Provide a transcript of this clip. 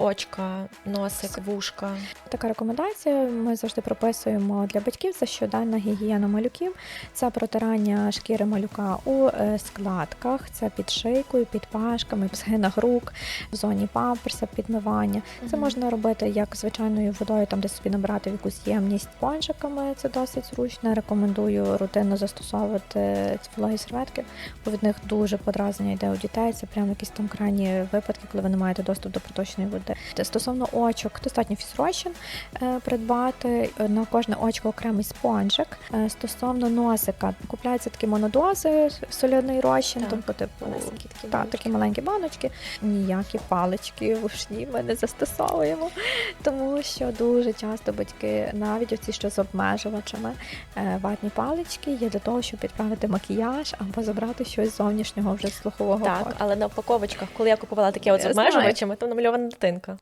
очка, носик, вушка. Така рекомендація. Ми завжди прописуємо для батьків це щоденна гігієна малюків. Це протирання шкіри малюка у е, складках, це під шийкою, під пашками, в згинах рук, в зоні памперса, підмивання. Це можна робити як звичайною водою, там де собі набрати в якусь ємність пончиками. Це досить зручно. Рекомендую рутинно застосовувати ці вологі серветки, бо від них дуже подразнення йде у дітей. Це прямо якісь там крайні випадки, коли ви не маєте доступ до проточної води. Те Стосовно очок, достатньо фізрощин е, придбати Е, на кожне очко окремий спонжик. Е, Стосовно носика, купляються такі монодози, соляний розчин, Так, тобто типу. Малесенькі такі Так, баночки. такі маленькі баночки, ніякі палички вушні ми не застосовуємо, тому що дуже часто батьки, навіть оці, що з обмежувачами, ватні палички є для того, щоб підправити макіяж або забрати щось зовнішнього вже слухового Так, коду. але на упаковочках, коли я купувала таке от з обмежувачами, то намальована дитинка. Луценка.